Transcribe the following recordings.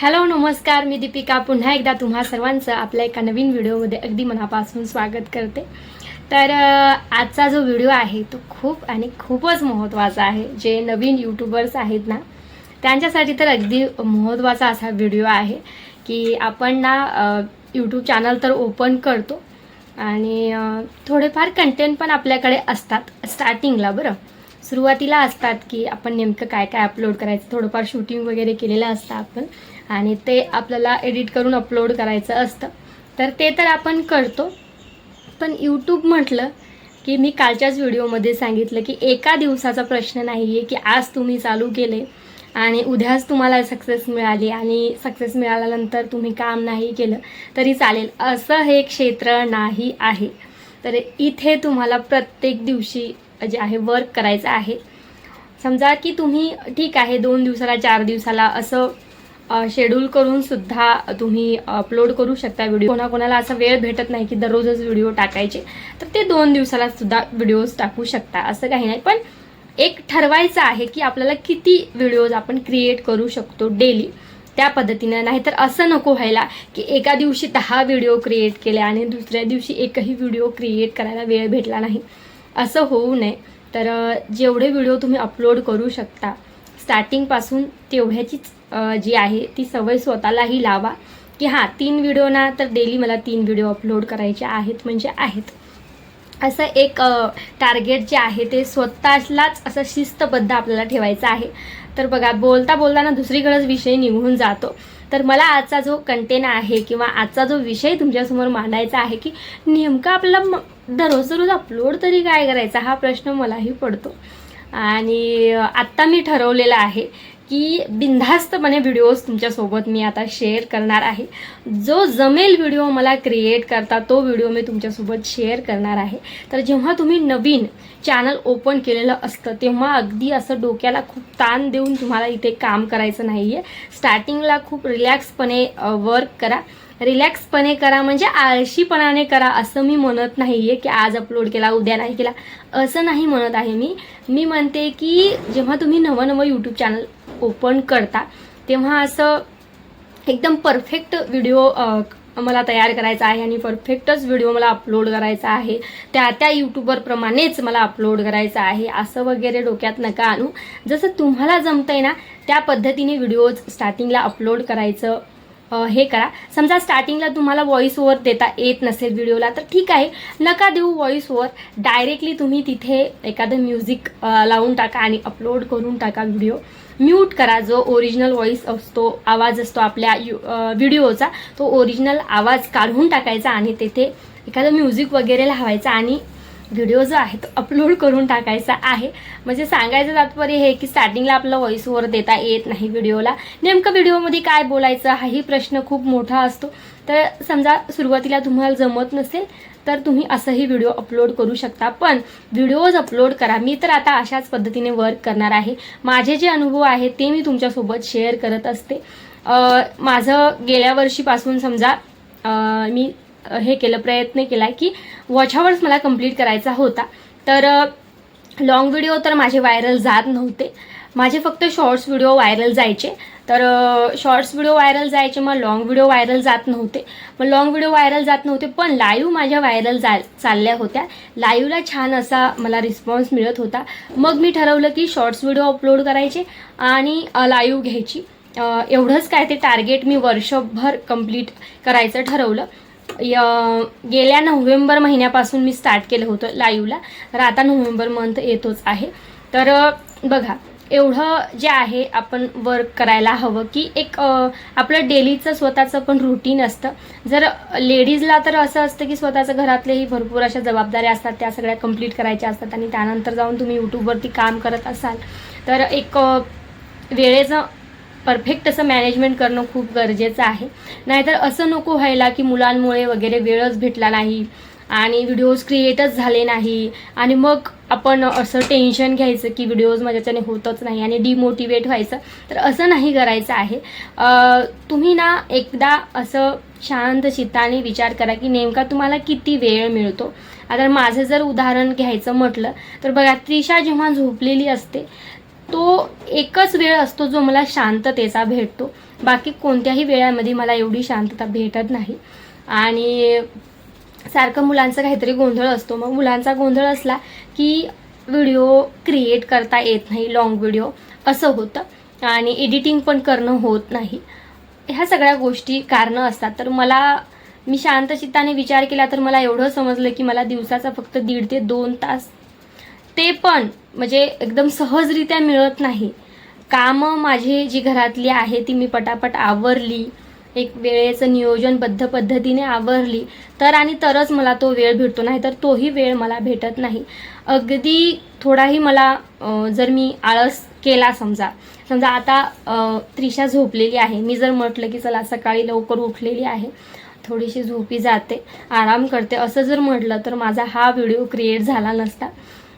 Hello नमस्कार. मी दीपिका. पुन्हा एकदा तुम्हा सर्वांचं आपल्या एका नवीन व्हिडिओमध्ये अगदी मनापासून स्वागत करते. तर आजचा जो व्हिडिओ आहे तो खूप आणि खूपच महत्त्वाचा आहे. जे नवीन यूट्यूबर्स आहेत ना त्यांच्यासाठी तर अगदी महत्त्वाचा असा व्हिडिओ आहे की आपण ना यूट्यूब चॅनल तर ओपन करतो आणि थोडेफार कंटेंट पण आपल्याकडे असतात स्टार्टिंगला बरं. सुरुवातीला असतात की आपण नेमकं काय काय अपलोड करायचं थोडंफार शूटिंग वगैरे केलेलं असतं आपण. आणि ते आपल्याला एडिट करून अपलोड करायचं असतं. तर ते तर आपण करतो. पण यूट्यूब म्हटलं की मी कालच्याच व्हिडिओमध्ये सांगितलं की एका दिवसाचा प्रश्न नाही आहे की आज तुम्ही चालू केले आणि उद्याच तुम्हाला सक्सेस मिळाली आणि सक्सेस मिळाल्यानंतर तुम्ही काम नाही केलं तरी चालेल. असं हे क्षेत्र नाही आहे. तर इथे तुम्हाला प्रत्येक दिवशी जे आहे वर्क करायचं आहे. समजा की तुम्ही ठीक आहे दोन दिवसाला चार दिवसाला असं शेड्यूल करून सुद्धा तुम्ही अपलोड करू शकता व्हिडिओ कोणाकोणाला असा वेळ भेटत नाही की दररोजच व्हिडिओ टाकायचे तर ते दोन दिवसाला सुद्धा व्हिडिओज टाकू शकता असं काही नाही. पण एक ठरवायचं आहे की आपल्याला किती व्हिडिओज आपण क्रिएट करू शकतो डेली त्या पद्धतीनं. नाहीतर असं नको व्हायला की एका दिवशी दहा व्हिडिओ क्रिएट केले आणि दुसऱ्या दिवशी एकही व्हिडिओ क्रिएट करायला वेळ भेटला नाही. असं होऊ नये. तर जेवढे व्हिडिओ तुम्ही अपलोड करू शकता स्टार्टिंगपासून तेवढ्याचीच जी आहे ती सवय स्वतःलाही लावा. की हां तीन व्हिडिओ ना तर डेली मला तीन व्हिडिओ अपलोड करायचे आहेत म्हणजे आहेत. असं एक टार्गेट जे आहे ते स्वतःलाच असं शिस्तबद्ध आपल्याला ठेवायचं आहे. तर बघा बोलता बोलताना दुसरीकडेच विषय निघून जातो. तर मला आजचा जो कंटेन आहे किंवा आजचा जो विषय तुमच्यासमोर मांडायचा आहे की नेमकं आपल्याला म- दररोज दररोज अपलोड तरी काय करायचा? हा प्रश्न मलाही पडतो. आणि आत्ता मी ठरवलेलं आहे की बिनधास्तपणे व्हिडिओज तुमच्यासोबत मी आता शेअर करणार आहे. जो जमेल व्हिडिओ मला क्रिएट करता तो व्हिडिओ मी तुमच्यासोबत शेअर करणार आहे. तर जेव्हा तुम्ही नवीन चॅनल ओपन केलेलं असतं तेव्हा अगदी असं डोक्याला खूप ताण देऊन तुम्हाला इथे काम करायचं नाही आहे स्टार्टिंगला खूप रिलॅक्सपणे वर्क करा. रिलॅक्सपणे करा म्हणजे आळशीपणाने करा असं मी म्हणत नाही आहे की आज अपलोड केला उद्या नाही केला. असं नाही म्हणत आहे मी. मी म्हणते की जेव्हा तुम्ही नवं नवं यूट्यूब चॅनल ओपन करता तेव्हा असं एकदम परफेक्ट व्हिडिओ मला तयार करायचा आहे आणि परफेक्टच व्हिडिओ मला अपलोड करायचा आहे. त्या त्या यूट्यूबरप्रमाणेच मला अपलोड करायचा आहे असं वगैरे डोक्यात नका आणू. जसं तुम्हाला जमतंय ना त्या पद्धतीने व्हिडिओज स्टार्टिंगला अपलोड करायचं. हे करा. समजा स्टार्टिंगला तुम्हाला व्हॉइस ओव्हर देता येत नसेल व्हिडिओला तर ठीक आहे. नका देऊ व्हॉइस ओव्हर डायरेक्टली तुम्ही तिथे एखादं म्युझिक लावून टाका आणि अपलोड करून टाका व्हिडिओ म्यूट करा जो ओरिजिनल व्हॉइस असतो आवाज असतो आपल्या यू व्हिडिओचा तो ओरिजिनल आवाज काढून टाकायचा आणि तेथे एखादं म्युझिक वगैरे लावायचा आणि व्हिडिओ जो आहे तो अपलोड करून टाकायचा आहे. म्हणजे सांगायचं तात्पर्य हे की स्टार्टिंगला आपलं व्हॉइस ओव्हर देता येत नाही व्हिडिओला नेमकं व्हिडिओमध्ये काय बोलायचं हाही प्रश्न खूप मोठा असतो. तर समजा सुरुवातीला तुम्हाला जमत नसेल तर तुम्ही असंही व्हिडिओ अपलोड करू शकता. पण व्हिडिओज अपलोड करा. मी तर आता अशाच पद्धतीने वर्क करणार आहे. माझे जे अनुभव आहेत ते मी तुमच्यासोबत शेअर करत असते. माझं गेल्या वर्षीपासून समजा मी हे केलं प्रयत्न केला की वॉच आवर्स मला कंप्लीट करायचा होता. तर लॉंग व्हिडिओ तर माझे व्हायरल जात नव्हते. माझे फक्त शॉर्ट्स व्हिडिओ व्हायरल जायचे. तर शॉर्ट्स व्हिडिओ व्हायरल जायचे मग लॉंग व्हिडिओ व्हायरल जात नव्हते. मग लॉंग व्हिडिओ व्हायरल जात नव्हते पण लाईव्ह माझ्या व्हायरल जा चालल्या होत्या. लाईव्हला छान असा मला रिस्पॉन्स मिळत होता. मग मी ठरवलं की शॉर्ट्स व्हिडिओ अपलोड करायचे आणि लाईव्ह घ्यायची. एवढंच काय ते टार्गेट मी वर्षभर कंप्लीट करायचं ठरवलं. गेल्या नोव्हेंबर महिन्यापासून मी स्टार्ट केलं होतं लाईव्हला तर आता नोव्हेंबर मंथ येतोच आहे. तर बघा एवढं जे आहे आपण वर्क करायला हवं की एक आपलं डेलीचं स्वतःचं पण रुटीन असतं. जर लेडीजला तर असं असतं की स्वतःचं घरातलेही भरपूर अशा जबाबदाऱ्या असतात त्या सगळ्या कंप्लीट करायच्या असतात आणि त्यानंतर जाऊन तुम्ही यूट्यूबवरती काम करत असाल. तर एक वेळेचं परफेक्ट असं मॅनेजमेंट करणं खूप गरजेचं आहे. नाहीतर असं नको व्हायला की मुलांमुळे वगैरे वेळच भेटला नाही आणि व्हिडिओज क्रिएटच झाले नाही आणि मग आपण असं टेन्शन घ्यायचं की व्हिडिओज माझ्याच्याने होतच नाही आणि डिमोटिवेट व्हायचं. तर असं नाही करायचं आहे. तुम्ही ना एकदा असं शांत चित्ताने विचार करा की नेमका तुम्हाला किती वेळ मिळतो. आता माझं जर उदाहरण घ्यायचं म्हटलं तर बघा त्रिशा जेव्हा झोपलेली असते तो एकच वेळ असतो जो मला शांततेचा भेटतो. बाकी कोणत्याही वेळामध्ये मला एवढी शांतता भेटत नाही. आणि सारखं मुलांचा काहीतरी गोंधळ असतो. मग मुलांचा गोंधळ असला की व्हिडिओ क्रिएट करता येत नाही लॉंग व्हिडिओ असं होतं. आणि एडिटिंग पण करणं होत नाही. ह्या सगळ्या गोष्टी कारणं असतात. तर मला मी शांत चित्ताने विचार केला तर मला एवढं समजलं की मला दिवसाचा फक्त दीड ते दोन तास ते पण म्हणजे एकदम सहजरित्या मिळत नाही. कामं माझी जी घरातली आहे ती मी पटापट आवरली. एक वेळेचं नियोजनबद्ध पद्धतीने आवरली. तर आणि तरच मला तो वेळ भेटतो नाही तर तोही वेळ मला भेटत नाही. अगदी थोडाही मला जर मी आळस केला समजा समजा आता त्रिशा झोपलेली आहे. मी जर म्हटलं की चला सकाळी लवकर उठलेली आहे थोडीशी झोपी जाते आराम करते असं जर म्हटलं तर माझा हा व्हिडिओ क्रिएट झाला नसता.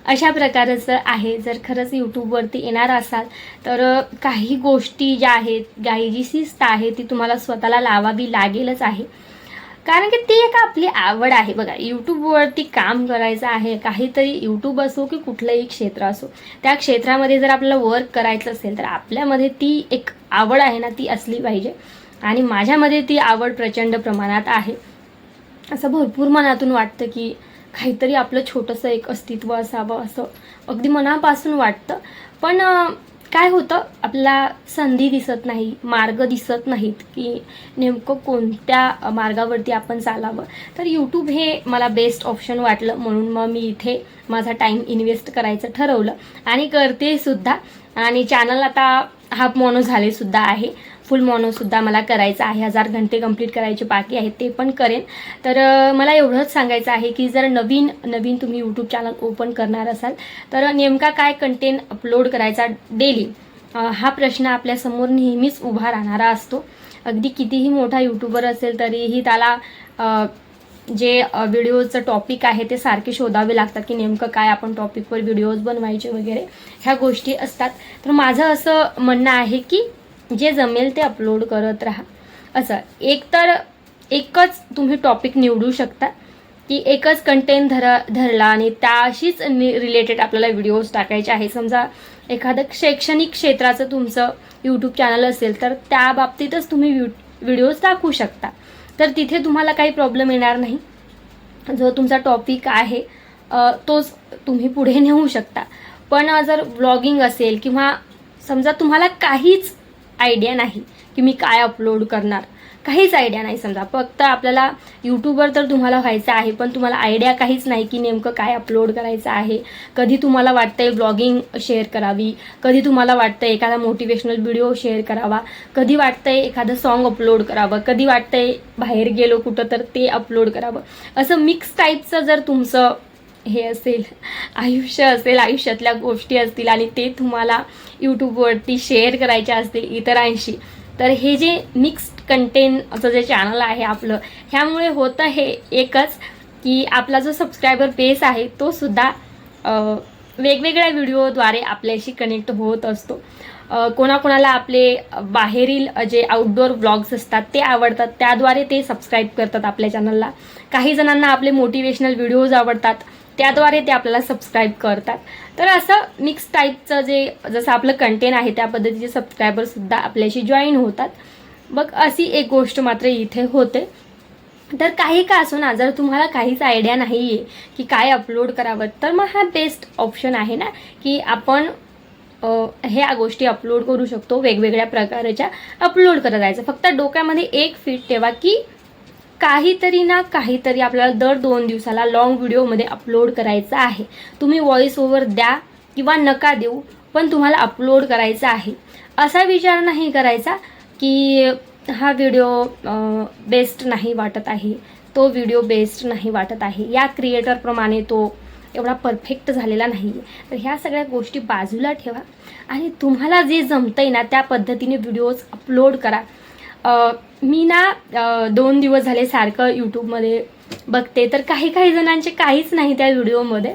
अशा प्रकारचं आहे. जर खरंच यूट्यूबवरती येणार असाल तर काही गोष्टी ज्या आहेत काही जी शिस्त आहे ती तुम्हाला स्वतःला लावावी लागेलच आहे. कारण की ती एक आपली आवड आहे. बघा यूट्यूबवरती काम करायचं आहे काहीतरी यूट्यूब असो की कुठलंही क्षेत्र असो. त्या क्षेत्रामध्ये जर आपल्याला वर्क करायचं असेल तर आपल्यामध्ये ती एक आवड आहे ना ती असली पाहिजे. आणि माझ्यामध्ये ती आवड प्रचंड प्रमाणात आहे. असं भरपूर मनातून वाटतं की काहीतरी आपलं छोटंसं एक अस्तित्व असावं असं अगदी मनापासून वाटतं. पण काय होतं आपल्याला संधी दिसत नाही मार्ग दिसत नाहीत की नेमकं कोणत्या मार्गावरती आपण चालावं. तर यूट्यूब हे मला बेस्ट ऑप्शन वाटलं म्हणून मग मी इथे माझा टाईम इन्व्हेस्ट करायचं ठरवलं. आणि करते सुद्धा. आणि चॅनल आता हाफ मोनो झाले सुद्धा आहे. फुल मॉनोसुद्धा मला करायचं आहे. हजार घंटे कंप्लीट करायचे बाकी आहेत ते पण करेन. तर मला एवढंच सांगायचं आहे की जर नवीन नवीन तुम्ही यूट्यूब चॅनल ओपन करणार असाल तर नेमका काय कंटेंट अपलोड करायचा डेली हा प्रश्न आपल्यासमोर नेहमीच उभा राहणारा असतो. अगदी कितीही मोठा यूट्यूबर असेल तरीही त्याला जे व्हिडिओचं टॉपिक आहे ते सारखे शोधावे लागतात की नेमकं काय आपण टॉपिकवर व्हिडिओज बनवायचे वगैरे. ह्या गोष्टी असतात. तर माझं असं म्हणणं आहे की जे जमेल ते अपलोड करत राहा. असं. एकतर एकच तुम्ही टॉपिक निवडू शकता की एकच कंटेंट धरा धरला आणि त्याशीच रिलेटेड आपल्याला व्हिडिओज टाकायचे आहे समजा एखादं शैक्षणिक क्षेत्राचं तुमचं यूट्यूब चॅनल असेल तर त्या बाबतीतच तुम्ही व्हिडिओज टाकू शकता. तर तिथे तुम्हाला काही प्रॉब्लेम येणार नाही. जो तुमचा टॉपिक आहे तोच तुम्ही पुढे नेऊ शकता. पण जर ब्लॉगिंग असेल किंवा समजा तुम्हाला काहीच आयडिया नाही की मी काय अपलोड करणार. काहीच आयडिया नाही समजा. फक्त आपल्याला यूट्यूबवर तर तुम्हाला व्हायचं आहे पण तुम्हाला आयडिया काहीच नाही की नेमकं काय अपलोड करायचं आहे. कधी तुम्हाला वाटतंय ब्लॉगिंग शेअर करावी कधी तुम्हाला वाटतंय एखादा मोटिवेशनल व्हिडिओ शेअर करावा कधी वाटतंय एखादं सॉन्ग अपलोड करावं कधी वाटतंय बाहेर गेलो कुठं तर ते अपलोड करावं. असं मिक्स टाईपचं जर तुमचं हे असेल आयुष्य असेल आयुष्यातल्या गोष्टी असतील आणि ते तुम्हाला यूट्यूबवरती शेअर करायच्या असतील इतरांशी. तर हे जे मिक्स्ड कंटेंटचं जे चॅनल आहे आपलं ह्यामुळे होतं हे एकच की आपला जो सबस्क्रायबर बेस आहे तो सुद्धा वेगवेगळ्या व्हिडिओद्वारे आपल्याशी कनेक्ट होत असतो. कोणाकोणाला आपले बाहेरील जे आउटडोअर ब्लॉग्स असतात ते आवडतात त्याद्वारे ते सबस्क्राईब करतात आपल्या चॅनलला काही जणांना आपले मोटिवेशनल व्हिडिओज आवडतात. त्याद्वारे ते आपल्याला सबस्क्राईब करतात. तर असं मिक्स टाईपचं जे जसं आपलं कंटेंट आहे त्या पद्धतीचे सबस्क्रायबरसुद्धा आपल्याशी जॉईन होतात. मग अशी एक गोष्ट मात्र इथे होते. तर काही का असो ना जर तुम्हाला काहीच आयडिया नाही आहे की काय अपलोड करावं तर मग हा बेस्ट ऑप्शन आहे ना की आपण ह्या गोष्टी अपलोड करू शकतो वेगवेगळ्या प्रकारच्या अपलोड करत जायचं. फक्त डोक्यामध्ये एक फिट ठेवा की काहीतरी ना काहीतरी आपल्याला दर दोन दिवसाला लॉंग व्हिडिओमध्ये अपलोड करायचं आहे. तुम्ही व्हॉइस ओव्हर द्या किंवा नका देऊ पण तुम्हाला अपलोड करायचा आहे. असा विचार नाही करायचा की हा व्हिडिओ बेस्ट नाही वाटत आहे तो व्हिडिओ बेस्ट नाही वाटत आहे. या क्रिएटरप्रमाणे तो एवढा परफेक्ट झालेला नाही आहे तर ह्या सगळ्या गोष्टी बाजूला ठेवा आणि तुम्हाला जे जमतंय ना त्या पद्धतीने व्हिडिओज अपलोड करा. मी ना दोन दिवस झाले सारखं यूट्यूबमध्ये बघते. तर काही काही जणांचे काहीच नाही त्या व्हिडिओमध्ये.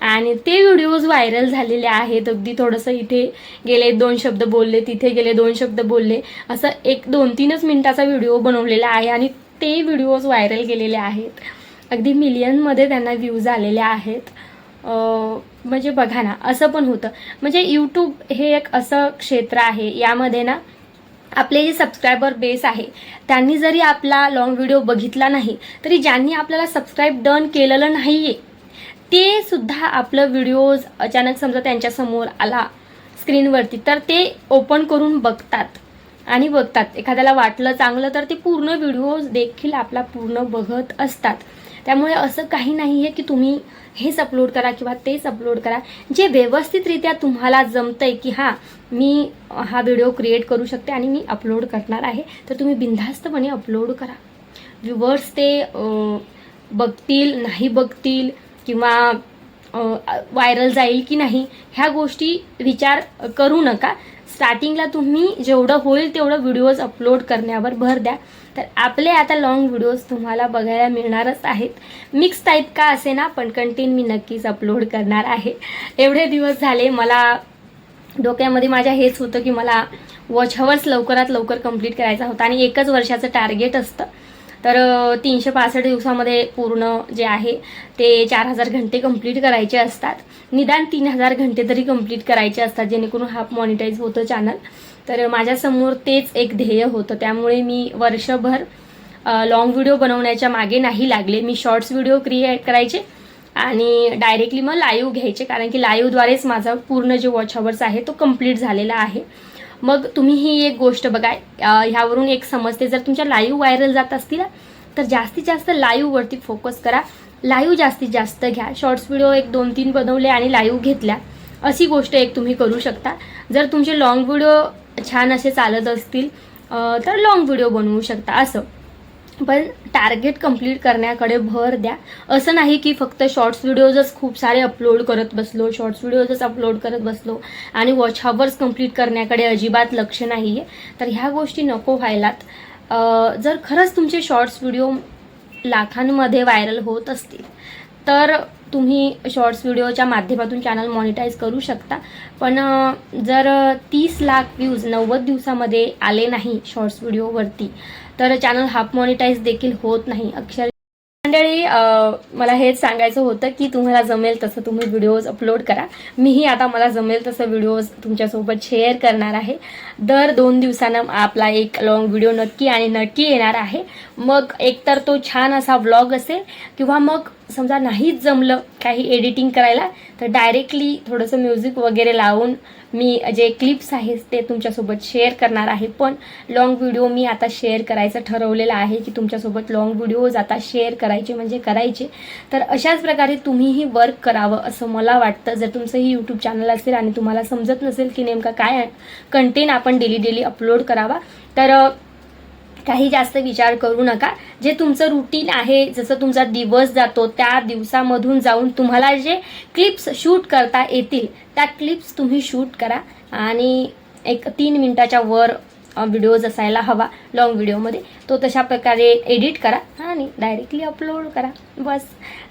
आणि ते व्हिडिओज व्हायरल झालेले आहेत. अगदी थोडंसं इथे गेले दोन शब्द बोलले तिथे गेले दोन शब्द बोलले. असं एक दोन तीनच मिनिटाचा व्हिडिओ बनवलेला आहे आणि ते व्हिडिओज व्हायरल गेलेले आहेत. अगदी मिलियनमध्ये त्यांना व्ह्यूज आलेले आहेत. म्हणजे बघा ना असं पण होतं. म्हणजे यूट्यूब हे एक असं क्षेत्र आहे. यामध्ये ना आपले जे सबस्क्रायबर बेस आहे त्यांनी जरी आपला लॉंग व्हिडिओ बघितला नाही तरी ज्यांनी आपल्याला सबस्क्राईब डन केलेलं नाही आहे ते सुद्धा आपलं व्हिडिओज अचानक समजा त्यांच्यासमोर आला स्क्रीनवरती तर ते ओपन करून बघतात. आणि बघतात. एखाद्याला वाटलं चांगलं तर ते पूर्ण व्हिडिओज देखील आपला पूर्ण बघत असतात. त्यामुळे असं काही नाही आहे की तुम्ही हेच अपलोड करा किंवा तेच अपलोड करा. जे व्यवस्थितरित्या तुम्हाला जमतंय की हां मी हा व्हिडिओ क्रिएट करू शकते आणि मी अपलोड करणार आहे तर तुम्ही बिनधास्तपणे अपलोड करा. व्ह्युवर्स ते बघतील नाही बघतील किंवा व्हायरल जाईल की नाही ह्या गोष्टी विचार करू नका. स्टार्टिंगला तुम्ही जेवढं होईल तेवढं व्हिडिओज अपलोड करण्यावर भर द्या. तर आपले आता लॉंग व्हिडिओज तुम्हाला बघायला मिळणारच आहेत. मिक्स टाईप का असे ना पण कंटेन मी नक्कीच अपलोड करणार आहे. एवढे दिवस झाले मला डोक्यामध्ये माझ्या हेच होतं की मला वॉच हवर्स लवकरात लवकर कंप्लीट करायचा होता. आणि एकच वर्षाचं टार्गेट असतं. तर तीनशे पासष्ट दिवसामध्ये पूर्ण जे आहे ते चार हजार घंटे कंप्लीट करायचे असतात. निदान तीन हजार घंटे तरी कंप्लीट करायचे असतात जेणेकरून हाफ मॉनिटाईज होतं चॅनल तर माझ्यासमोर तेच एक ध्येय होतं. त्यामुळे मी वर्षभर लॉंग व्हिडिओ बनवण्याच्या मागे नाही लागले. मी शॉर्ट्स व्हिडिओ क्रिएट करायचे आणि डायरेक्टली मग लाईव्ह घ्यायचे. कारण की लाईव्हद्वारेच माझा पूर्ण जे वॉच हवर्स आहे तो कंप्लीट झालेला आहे. मग तुम्ही ही एक गोष्ट बघा ह्यावरून एक समजते. जर तुमच्या लाईव्ह व्हायरल जात असतील तर जास्तीत जास्त लाईव्हवरती फोकस करा. लाईव्ह जास्तीत जास्त घ्या. शॉर्ट्स व्हिडिओ एक दोन तीन बनवले आणि लाईव्ह घेतल्या अशी गोष्ट एक तुम्ही करू शकता. जर तुमचे लाँग व्हिडिओ छान असे चालत असतील तर लाँग व्हिडिओ बनवू शकता. असं. पण टार्गेट कंप्लीट करण्याकडे भर द्या. असं नाही की फक्त शॉर्ट्स व्हिडिओजच खूप सारे अपलोड करत बसलो शॉर्ट्स व्हिडिओजच अपलोड करत बसलो आणि वॉच हावर्स कंप्लीट करण्याकडे अजिबात लक्ष नाही आहे तर ह्या गोष्टी नको व्हायलात. जर खरंच तुमचे शॉर्ट्स व्हिडिओ लाखांमध्ये व्हायरल होत असतील तर तुम्ही शॉर्ट्स व्हिडिओच्या माध्यमातून चॅनल मॉनिटाईज करू शकता. पण जर तीस लाख व्ह्यूज नव्वद दिवसामध्ये आले नाही शॉर्ट्स व्हिडिओवरती तर चॅनल हाफ मॉनिटाईज देखील होत नाही. अक्षर मंडळी मला हेच सांगायचं होतं की तुम्हाला जमेल तसं तुम्ही व्हिडिओज अपलोड करा. मीही आता मला जमेल तसं व्हिडिओज तुमच्यासोबत शेअर करणार आहे. दर दोन दिवसानं आपला एक लॉंग व्हिडिओ नक्की आणि नक्की येणार आहे. मग एकतर तो छान असा व्लॉग असेल किंवा मग समजा नाहीच जमलं काही एडिटिंग करायला तर डायरेक्टली थोडंसं म्युझिक वगैरे लावून मी जे क्लिप्स आहेत ते तुमच्यासोबत शेअर करणार आहे. पण लॉंग व्हिडिओ मी आता शेअर करायचं ठरवलेलं आहे की तुमच्यासोबत लॉंग व्हिडिओज आता शेअर करायचे म्हणजे करायचे. तर अशाच प्रकारे तुम्हीही वर्क करावं असं मला वाटतं. जर तुमचंही यूट्यूब चॅनल असेल आणि तुम्हाला समजत नसेल की नेमका काय कंटेंट आपण डेली डेली अपलोड करावा तर काही जास्त विचार करू नका. जे तुमचं रुटीन आहे जसं तुमचा दिवस जातो त्या दिवसामधून जाऊन तुम्हाला जे क्लिप्स शूट करता येतील त्या क्लिप्स तुम्ही शूट करा. आणि एक तीन मिनटाच्या वर व्हिडिओज असायला हवा लॉंग व्हिडिओमध्ये तो तशा प्रकारे एडिट करा आणि डायरेक्टली अपलोड करा. बस.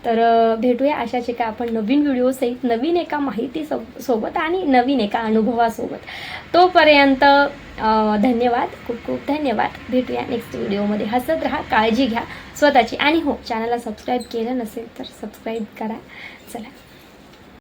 तर भेटूया अशाच एका आपण नवीन व्हिडिओसहित नवीन एका माहिती सो सोबत आणि नवीन एका अनुभवासोबत. तोपर्यंत धन्यवाद. खूप खूप धन्यवाद. भेटूया नेक्स्ट व्हिडिओमध्ये हसत राहा काळजी घ्या स्वतःची. आणि हो चॅनलला सबस्क्राईब केलं नसेल तर सबस्क्राईब करा. चला.